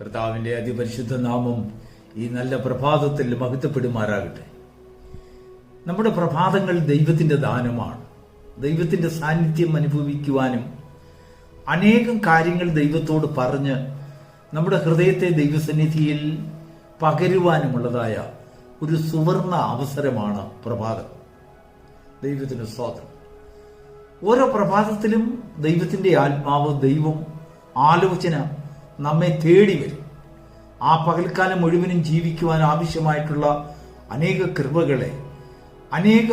കർത്താവിന്റെ അതിപരിശുദ്ധ നാമം ഈ നല്ല പ്രഭാതത്തിൽ മഹത്വപ്പെടുമാറാകട്ടെ. നമ്മുടെ പ്രഭാതങ്ങൾ ദൈവത്തിന്റെ ദാനമാണ്. ദൈവത്തിന്റെ സാന്നിധ്യം അനുഭവിക്കുവാനും അനേകം കാര്യങ്ങൾ ദൈവത്തോട് പറഞ്ഞ് നമ്മുടെ ഹൃദയത്തെ ദൈവസന്നിധിയിൽ പകരുവാനുമുള്ളതായ ഒരു സുവർണ അവസരമാണ് പ്രഭാതം. ദൈവത്തിന് സ്വാതന്ത്ര്യം ഓരോ പ്രഭാതത്തിലും ദൈവത്തിന്റെ ആത്മാവ് ദൈവം ആലോചന നമ്മെ തേടി വരും. ആ പകൽക്കാലം മുഴുവനും ജീവിക്കുവാൻ ആവശ്യമായിട്ടുള്ള അനേക കൃപകളെ അനേക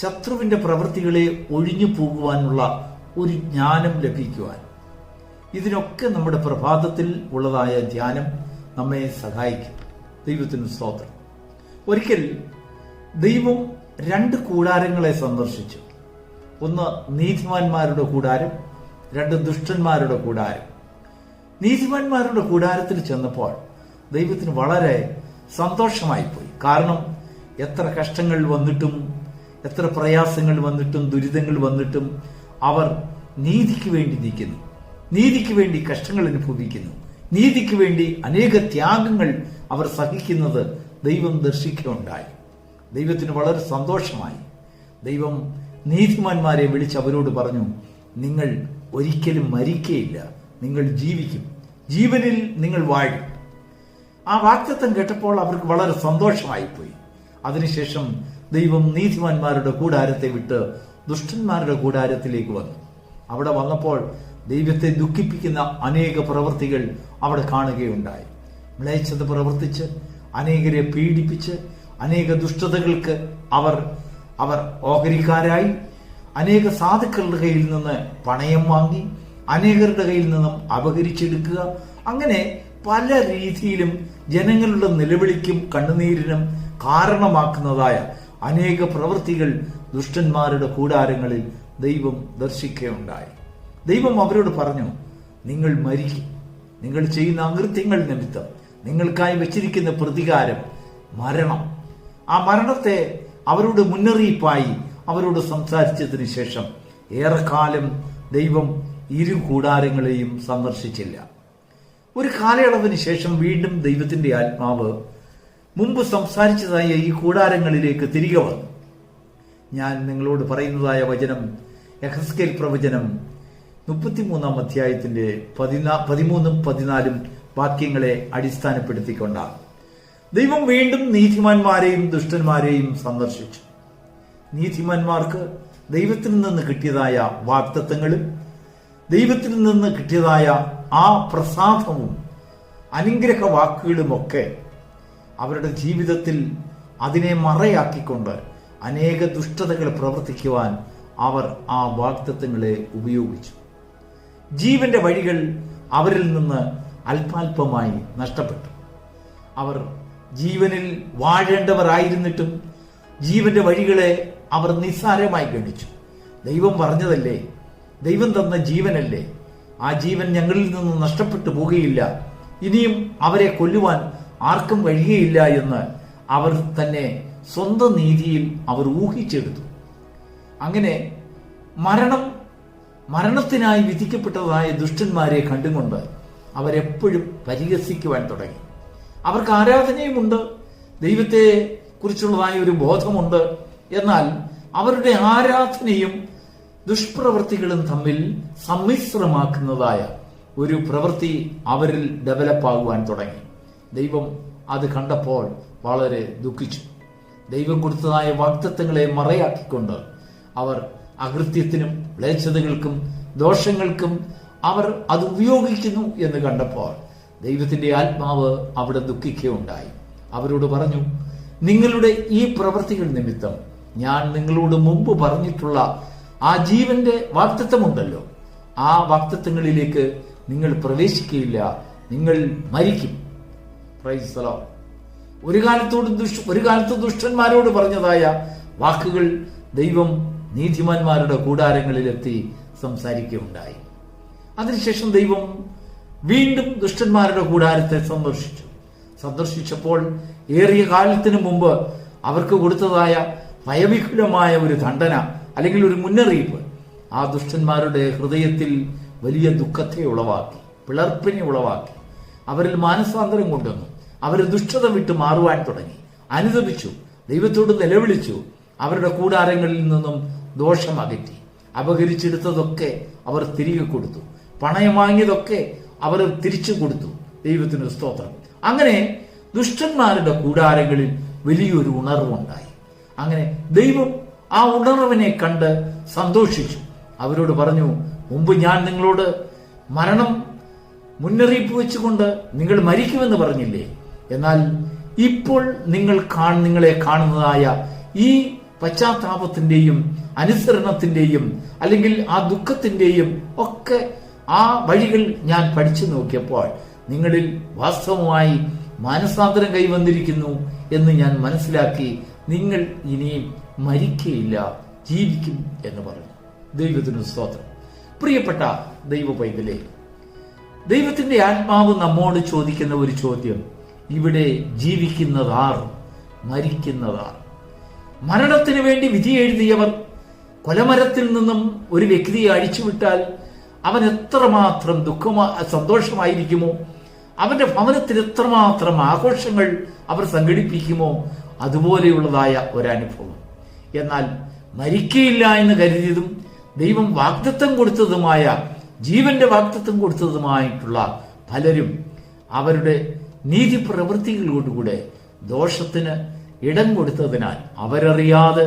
ശത്രുവിന്റെ പ്രവൃത്തികളെ ഒഴിഞ്ഞു പോകുവാനുള്ള ഒരു ജ്ഞാനം ലഭിക്കുവാൻ. ഇതിനൊക്കെ നമ്മുടെ പ്രഭാതത്തിൽ ഉള്ളതായ ധ്യാനം നമ്മെ സഹായിക്കും. ദൈവത്തിന് സ്തോത്രം. ഒരിക്കൽ ദൈവം രണ്ട് കൂടാരങ്ങളെ സന്ദർശിച്ചു. ഒന്ന് നീതിമാന്മാരുടെ കൂടാരം രണ്ട് ദുഷ്ടന്മാരുടെ കൂടാരം. നീതിമാന്മാരുടെ കൂടാരത്തിൽ ചെന്നപ്പോൾ ദൈവത്തിന് വളരെ സന്തോഷമായി പോയി കാരണം എത്ര കഷ്ടങ്ങൾ വന്നിട്ടും എത്ര പ്രയാസങ്ങൾ വന്നിട്ടും ദുരിതങ്ങൾ വന്നിട്ടും അവർ നീതിക്ക് വേണ്ടി നീക്കുന്നു നീതിക്ക് വേണ്ടി കഷ്ടങ്ങൾ അനുഭവിക്കുന്നു. നീതിക്ക് വേണ്ടി അനേക ത്യാഗങ്ങൾ അവർ സഹിക്കുന്നത് ദൈവം ദർശിക്കുകയുണ്ടായി. ദൈവത്തിന് വളരെ സന്തോഷമായി. ദൈവം നീതിമാന്മാരെ വിളിച്ച് അവരോട് പറഞ്ഞു നിങ്ങൾ ഒരിക്കലും മരിക്കയില്ല. നിങ്ങൾ ജീവിക്കും. ജീവനിൽ നിങ്ങൾ വാഴും. ആ വാക്തത്വം കേട്ടപ്പോൾ അവർക്ക് വളരെ സന്തോഷമായിപ്പോയി. അതിനുശേഷം ദൈവം നീതിമാന്മാരുടെ കൂടാരത്തെ വിട്ട് ദുഷ്ടന്മാരുടെ കൂടാരത്തിലേക്ക് വന്നു. അവിടെ വന്നപ്പോൾ ദൈവത്തെ ദുഃഖിപ്പിക്കുന്ന അനേക പ്രവൃത്തികൾ അവിടെ കാണുകയുണ്ടായി. മ്ലേച്ഛത പ്രവർത്തിച്ച് അനേകരെ പീഡിപ്പിച്ച് അനേക ദുഷ്ടതകൾക്ക് അവർ അവർ ഓഹരിക്കാരായി അനേക സാധുക്കളുടെ കയ്യിൽ നിന്ന് പണയം വാങ്ങി അനേകരുടെ കയ്യിൽ നിന്നും അപഹരിച്ചെടുക്കുക. അങ്ങനെ പല രീതിയിലും ജനങ്ങളുടെ നിലവിളിക്കും കണ്ണുനീരിനും കാരണമാക്കുന്നതായ അനേക പ്രവൃത്തികൾ ദുഷ്ടന്മാരുടെ കൂടാരങ്ങളിൽ ദൈവം ദർശിക്കുകയുണ്ടായി. ദൈവം അവരോട് പറഞ്ഞു നിങ്ങൾ മരിക്കും. നിങ്ങൾ ചെയ്യുന്ന അകൃത്യങ്ങൾ നിമിത്തം നിങ്ങൾക്കായി വെച്ചിരിക്കുന്ന പ്രതികാരം മരണം. ആ മരണത്തെ അവരോട് മുന്നറിയിപ്പായി അവരോട് സംസാരിച്ചതിന് ശേഷം ഏറെക്കാലം ദൈവം ഇരു കൂടാരങ്ങളെയും സന്ദർശിച്ചില്ല. ഒരു കാലയളവിന് ശേഷം വീണ്ടും ദൈവത്തിന്റെ ആത്മാവ് മുമ്പ് സംസാരിച്ചതായ ഈ കൂടാരങ്ങളിലേക്ക് തിരികെ വന്നു. ഞാൻ നിങ്ങളോട് പറയുന്നതായ വചനം യഹസ്കേൽ പ്രവചനം മുപ്പത്തിമൂന്നാം അധ്യായത്തിന്റെ പതിനാ പതിമൂന്നും പതിനാലും വാക്യങ്ങളെ അടിസ്ഥാനപ്പെടുത്തിക്കൊണ്ടാണ്. ദൈവം വീണ്ടും നീതിമാന്മാരെയും ദുഷ്ടന്മാരെയും സന്ദർശിച്ചു. നീതിമാന്മാർക്ക് ദൈവത്തിൽ നിന്ന് കിട്ടിയതായ വാക്തത്വങ്ങളും ദൈവത്തിൽ നിന്ന് കിട്ടിയതായ ആ പ്രസാദവും അനുഗ്രഹ വാക്കുകളുമൊക്കെ അവരുടെ ജീവിതത്തിൽ അതിനെ മറയാക്കിക്കൊണ്ട് അനേക ദുഷ്ടതകൾ പ്രവർത്തിക്കുവാൻ അവർ ആ വാക്തത്വങ്ങളെ ഉപയോഗിച്ചു. ജീവന്റെ വഴികൾ അവരിൽ നിന്ന് അല്പാൽപമായി നഷ്ടപ്പെട്ടു. അവർ ജീവനിൽ വാഴേണ്ടവരായിരുന്നിട്ടും ജീവന്റെ വഴികളെ അവർ നിസ്സാരമായി ഗണിച്ചു. ദൈവം പറഞ്ഞതല്ലേ? ദൈവം തന്ന ജീവനല്ലേ? ആ ജീവൻ ഞങ്ങളിൽ നിന്ന് നഷ്ടപ്പെട്ടു പോകുകയില്ല ഇനിയും അവരെ കൊല്ലുവാൻ ആർക്കും കഴിയുകയില്ല എന്ന് അവർ തന്നെ സ്വന്തം നീതിയിൽ അവർ ഊഹിച്ചെടുത്തു. അങ്ങനെ മരണം മരണത്തിനായി വിധിക്കപ്പെട്ടതായ ദുഷ്ടന്മാരെ കണ്ടുകൊണ്ട് അവരെപ്പോഴും പരിഹസിക്കുവാൻ തുടങ്ങി. അവർക്ക് ആരാധനയുമുണ്ട്? ദൈവത്തെ കുറിച്ചുള്ളതായ ഒരു ബോധമുണ്ട്. എന്നാൽ അവരുടെ ആരാധനയും ദുഷ്പ്രവൃത്തികളും തമ്മിൽ സമ്മിശ്രമാക്കുന്നതായ ഒരു പ്രവൃത്തി അവരിൽ ഡെവലപ്പ് ആകുവാൻ തുടങ്ങി. ദൈവം അത് കണ്ടപ്പോൾ വളരെ ദുഃഖിച്ചു. ദൈവം കൊടുത്തതായ വാക്തത്വങ്ങളെ മറയാക്കിക്കൊണ്ട് അവർ അകൃത്യത്തിനും മ്ലേച്ഛതകൾക്കും ദോഷങ്ങൾക്കും അവർ അത് ഉപയോഗിക്കുന്നു എന്ന് കണ്ടപ്പോൾ ദൈവത്തിന്റെ ആത്മാവ് അവിടെ ദുഃഖിക്കുകയുണ്ടായി. അവരോട് പറഞ്ഞു നിങ്ങളുടെ ഈ പ്രവൃത്തികൾ നിമിത്തം ഞാൻ നിങ്ങളോട് മുമ്പ് പറഞ്ഞിട്ടുള്ള ആ ജീവന്റെ വാക്തത്വമുണ്ടല്ലോ ആ വാക്തത്വങ്ങളിലേക്ക് നിങ്ങൾ പ്രവേശിക്കുകയില്ല. നിങ്ങൾ മരിക്കും. ഒരു കാലത്തോട് ദുഷ് ഒരു കാലത്ത് ദുഷ്ടന്മാരോട് പറഞ്ഞതായ വാക്കുകൾ ദൈവം നീതിമാന്മാരുടെ കൂടാരങ്ങളിലെത്തി സംസാരിക്കുകയുണ്ടായി. അതിനുശേഷം ദൈവം വീണ്ടും ദുഷ്ടന്മാരുടെ കൂടാരത്തെ സന്ദർശിച്ചു. സന്ദർശിച്ചപ്പോൾ ഏറിയ കാലത്തിനു മുമ്പ് അവർക്ക് കൊടുത്തതായ ഭയവിഹുലമായ ഒരു ദണ്ഡന അല്ലെങ്കിൽ ഒരു മുന്നറിയിപ്പ്. ആ ദുഷ്ടന്മാരുടെ ഹൃദയത്തിൽ വലിയ ദുഃഖത്തെ ഉളവാക്കി പിളർപ്പിനെ ഉളവാക്കി അവരിൽ മാനസാന്തരം കൊണ്ടുവന്നു. അവർ ദുഷ്ടത വിട്ട് മാറുവാൻ തുടങ്ങി. അനുദപിച്ചു ദൈവത്തോട് നിലവിളിച്ചു അവരുടെ കൂടാരങ്ങളിൽ നിന്നും ദോഷം അകറ്റി. അപഹരിച്ചെടുത്തതൊക്കെ അവർ തിരികെ കൊടുത്തു. പണയം വാങ്ങിയതൊക്കെ അവർ തിരിച്ചു കൊടുത്തു. ദൈവത്തിന് സ്തോത്രം. അങ്ങനെ ദുഷ്ടന്മാരുടെ കൂടാരങ്ങളിൽ വലിയൊരു ഉണർവുണ്ടായി. അങ്ങനെ ദൈവം ആ ഉണർവിനെ കണ്ട് സന്തോഷിച്ചു. അവരോട് പറഞ്ഞു മുമ്പ് ഞാൻ നിങ്ങളോട് മരണം മുന്നറിയിപ്പ് വെച്ചുകൊണ്ട് നിങ്ങൾ മരിക്കുമെന്ന് പറഞ്ഞില്ലേ? എന്നാൽ ഇപ്പോൾ നിങ്ങൾ കാൺ നിങ്ങളെ കാണുന്നതായ ഈ പശ്ചാത്താപത്തിന്റെയും അനുസരണത്തിന്റെയും അല്ലെങ്കിൽ ആ ദുഃഖത്തിന്റെയും ഒക്കെ ആ വഴികൾ ഞാൻ പഠിച്ചു നോക്കിയപ്പോൾ നിങ്ങളിൽ വാസ്തവമായി മാനസാന്തരം കൈവന്നിരിക്കുന്നു എന്ന് ഞാൻ മനസ്സിലാക്കി നിങ്ങൾ ഇനിയും മരിക്കയില്ല ജീവിക്കും എന്ന് പറഞ്ഞു. ദൈവത്തിന് സ്തോത്രം. പ്രിയപ്പെട്ട ദൈവ പൈതലേ ദൈവത്തിന്റെ ആത്മാവ് നമ്മോട് ചോദിക്കുന്ന ഒരു ചോദ്യം. ഇവിടെ ജീവിക്കുന്നതാർ മരിക്കുന്നതാർ. മരണത്തിന് വേണ്ടി വിധി എഴുതിയവർ കൊലമരത്തിൽ നിന്നും ഒരു വ്യക്തിയെ അഴിച്ചുവിട്ടാൽ അവൻ എത്രമാത്രം ദുഃഖമാ സന്തോഷമായിരിക്കുമോ? അവന്റെ ഭവനത്തിൽ എത്രമാത്രം ആഘോഷങ്ങൾ അവർ സംഘടിപ്പിക്കുമോ? അതുപോലെയുള്ളതായ ഒരനുഭവം. എന്നാൽ മരിക്കയില്ല എന്ന് കരുതിയതും ദൈവം വാഗ്ദത്തം കൊടുത്തതുമായ ജീവന്റെ വാഗ്ദത്തം കൊടുത്തതുമായിട്ടുള്ള പലരും അവരുടെ നീതി പ്രവൃത്തികളോടുകൂടെ ദോഷത്തിന് ഇടം കൊടുത്തതിനാൽ അവരറിയാതെ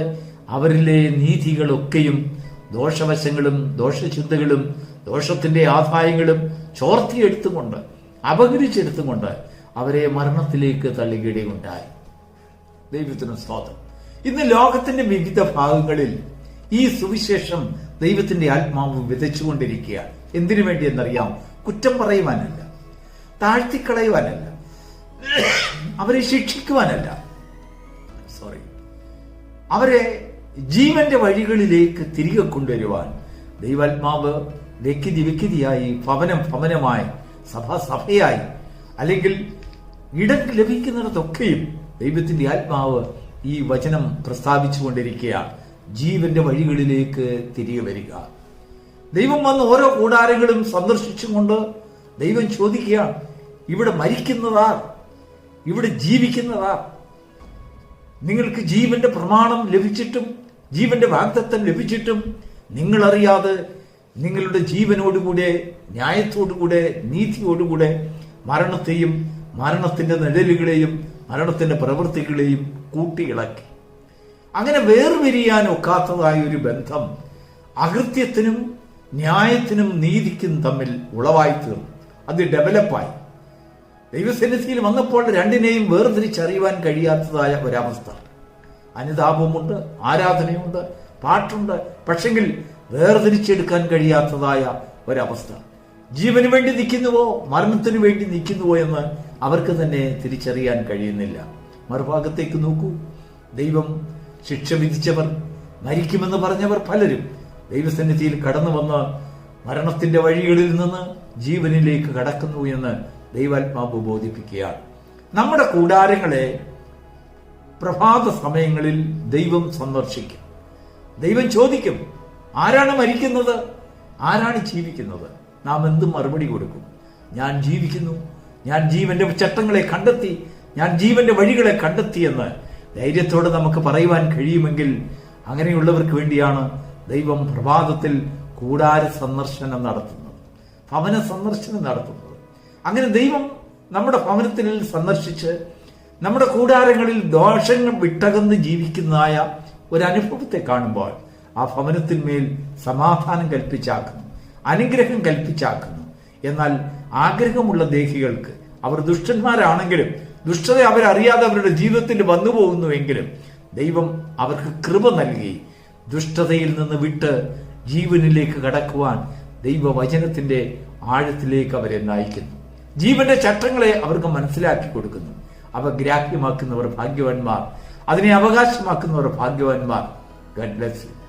അവരിലെ നീതികളൊക്കെയും ദോഷവശങ്ങളും ദോഷചിന്തകളും ദോഷത്തിന്റെ ആദായങ്ങളും ചോർത്തിയെടുത്തുകൊണ്ട് അപകരിച്ചെടുത്തുകൊണ്ട് അവരെ മരണത്തിലേക്ക് തള്ളിക്കിടുകയുണ്ടായി ദൈവത്തിനും സ്തോത്രം. ഇന്ന് ലോകത്തിന്റെ വിവിധ ഭാഗങ്ങളിൽ ഈ സുവിശേഷം ദൈവത്തിന്റെ ആത്മാവ് വിതച്ചുകൊണ്ടിരിക്കുകയാണ്. എന്തിനു വേണ്ടി എന്നറിയാം കുറ്റം പറയുവാനല്ല. താഴ്ത്തിക്കളയുവാനല്ല. അവരെ ശിക്ഷിക്കുവാനല്ല. സോറി അവരെ ജീവന്റെ വഴികളിലേക്ക് തിരികെ കൊണ്ടുവരുവാൻ ദൈവാത്മാവ് വ്യക്തി വ്യക്തിയായി ഭവനം ഭവനമായി സഭ സഭയായി അല്ലെങ്കിൽ ഇടം ലഭിക്കുന്നിടത്തൊക്കെയും ദൈവത്തിന്റെ ആത്മാവ് ഈ വചനം പ്രസ്താവിച്ചുകൊണ്ടിരിക്കുകയാണ്. ജീവന്റെ വഴികളിലേക്ക് തിരികെ വരിക. ദൈവം വന്ന് ഓരോ കൂടാരങ്ങളും സന്ദർശിച്ചുകൊണ്ട് ദൈവം ചോദിക്കുക ഇവിടെ മരിക്കുന്നതാർ ഇവിടെ ജീവിക്കുന്നതാർ നിങ്ങൾക്ക് ജീവന്റെ പ്രമാണം ലഭിച്ചിട്ടും ജീവന്റെ വാഗ്ദത്തം ലഭിച്ചിട്ടും നിങ്ങളറിയാതെ നിങ്ങളുടെ ജീവനോടുകൂടെ ന്യായത്തോടുകൂടെ നീതിയോടുകൂടെ മരണത്തെയും മരണത്തിന്റെ നിഴലുകളെയും മരണത്തിന്റെ പ്രവൃത്തികളെയും കൂട്ടിയിളക്കി അങ്ങനെ വേർപിരിയാൻ ഒക്കാത്തതായ ഒരു ബന്ധം അകൃത്യത്തിനും ന്യായത്തിനും നീതിക്കും തമ്മിൽ ഉളവായി തീർന്നു. അത് ഡെവലപ്പായി. ദൈവസന്നിധിയിൽ വന്നപ്പോൾ രണ്ടിനെയും വേർതിരിച്ചറിയുവാൻ കഴിയാത്തതായ ഒരവസ്ഥ. അനുതാപമുണ്ട് ആരാധനയുണ്ട് പാട്ടുണ്ട് പക്ഷെങ്കിൽ വേർതിരിച്ചെടുക്കാൻ കഴിയാത്തതായ ഒരവസ്ഥ. ജീവന് വേണ്ടി നിൽക്കുന്നുവോ മരണത്തിന് വേണ്ടി നിൽക്കുന്നുവോ എന്ന് അവർക്ക് തന്നെ തിരിച്ചറിയാൻ കഴിയുന്നില്ല. മറുഭാഗത്തേക്ക് നോക്കൂ. ദൈവം ശിക്ഷ വിധിച്ചവർ മരിക്കുമെന്ന് പറഞ്ഞവർ പലരും ദൈവസന്നിധിയിൽ കടന്നു വന്ന് മരണത്തിന്റെ വഴികളിൽ നിന്ന് ജീവനിലേക്ക് കടക്കുന്നു എന്ന് ദൈവാത്മാവ് ബോധിപ്പിക്കുകയാണ്. നമ്മുടെ കൂടാരങ്ങളെ പ്രഭാത സമയങ്ങളിൽ ദൈവം സന്ദർശിക്കും. ദൈവം ചോദിക്കും ആരാണ് മരിക്കുന്നത്? ആരാണ് ജീവിക്കുന്നത്? നാം എന്ത് മറുപടി കൊടുക്കും? ഞാൻ ജീവിക്കുന്നു. ഞാൻ ജീവന്റെ ചട്ടങ്ങളെ കണ്ടെത്തി ഞാൻ ജീവന്റെ വഴികളെ കണ്ടെത്തിയെന്ന് ധൈര്യത്തോടെ നമുക്ക് പറയുവാൻ കഴിയുമെങ്കിൽ അങ്ങനെയുള്ളവർക്ക് വേണ്ടിയാണ് ദൈവം പ്രഭാതത്തിൽ കൂടാര സന്ദർശനം നടത്തുന്നത്. ഭവന സന്ദർശനം നടത്തുന്നത്. അങ്ങനെ ദൈവം നമ്മുടെ ഭവനത്തിൽ സന്ദർശിച്ച് നമ്മുടെ കൂടാരങ്ങളിൽ ദോഷങ്ങൾ വിട്ടകന്ന് ജീവിക്കുന്നതായ ഒരു അനുഭവത്തെ കാണുമ്പോൾ ആ ഭവനത്തിന്മേൽ സമാധാനം കൽപ്പിച്ചാക്കുന്നു അനുഗ്രഹം കൽപ്പിച്ചാക്കുന്നു. എന്നാൽ ആഗ്രഹമുള്ള ദേഹികൾക്ക് അവർ ദുഷ്ടന്മാരാണെങ്കിലും ദുഷ്ടത അവരറിയാതെ അവരുടെ ജീവിതത്തിൽ വന്നു പോകുന്നുവെങ്കിലും ദൈവം അവർക്ക് കൃപ നൽകി. ദുഷ്ടതയിൽ നിന്ന് വിട്ട് ജീവനിലേക്ക് കടക്കുവാൻ ദൈവവചനത്തിന്റെ ആഴത്തിലേക്ക് അവരെ നയിക്കുന്നു. ജീവന്റെ ചട്ടങ്ങളെ അവർക്ക് മനസ്സിലാക്കി കൊടുക്കുന്നു. അവ ഗ്രാഹ്യമാക്കുന്നവർ ഭാഗ്യവാന്മാർ. അതിനെ അവകാശമാക്കുന്നവർ ഭാഗ്യവാന്മാർ. Garh bless you